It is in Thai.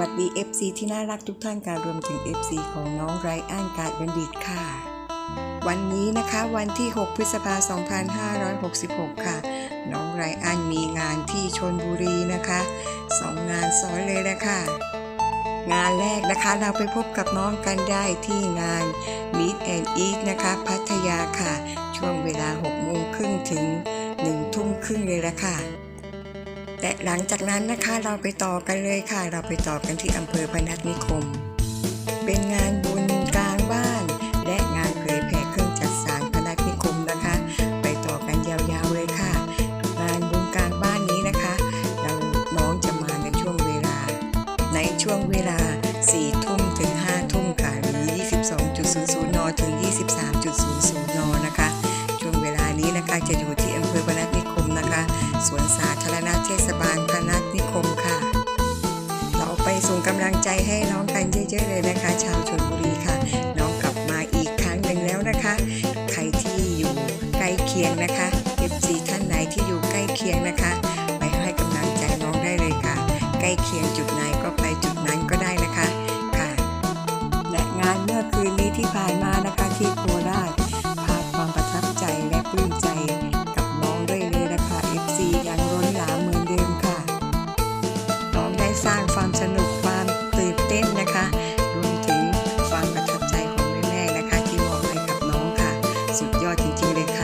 วัสดี FC ที่น่ารักทุกท่านการรวมถึง FC ของน้องไรอันการบัณฑิตค่ะ วันนี้นะคะวันที่ 6 พฤษภาคม 2566 ค่ะ น้องไรอันมีงานที่ชนบุรีนะคะสองงานซ้อนเลยนะคะงานแรกนะคะเราไปพบกับน้องกันได้ที่งาน Meet and Eat นะคะ พัทยาค่ะ ช่วงเวลา6โมงครึ่งถึง1ทุ่มครึ่งเลยละค่ะ และหลังจากนั้นนะคะเราไปต่อกันเลยค่ะ เราไปต่อกันที่อำเภอพนัสนิคม เป็นงานบุญกลางบ้าน และงานเผยแผ่เครื่องจักสารพนัสนิคมนะคะ ไปต่อกันยาวๆเลยค่ะ งานบุญกลางบ้านนี้นะคะเราน้องจะมาในช่วงเวลา ในช่วงเวลา4ทุ่มถึง5ทุ่มค่ะหรือ 22.00 น ถึง 23.00 น นะคะ ช่วงเวลานี้นะคะจะอยู่ที่ สวนสาธารณะเทศบาลพนัสนิคมค่ะ เราไปส่งกำลังใจให้น้องกันเยอะๆเลยนะคะ ชาวชนบุรีค่ะ น้องกลับมาอีกครั้งหนึ่งแล้วนะคะ ใครที่อยู่ใกล้เคียงนะคะ FC ท่านไหนที่อยู่ใกล้เคียงนะคะ ไปให้กำลังใจน้องได้เลยค่ะ ใกล้เคียงจุดไหนก็ไปจุดนั้นก็ได้นะคะค่ะ และงานเมื่อคืนนี้ที่ผ่านมา สนุกความตื่นเต้นนะคะรวมถึงความประทับใจของแม่ๆนะคะ ที่มอบให้กับน้องค่ะ สุดยอดจริงๆเลยค่ะ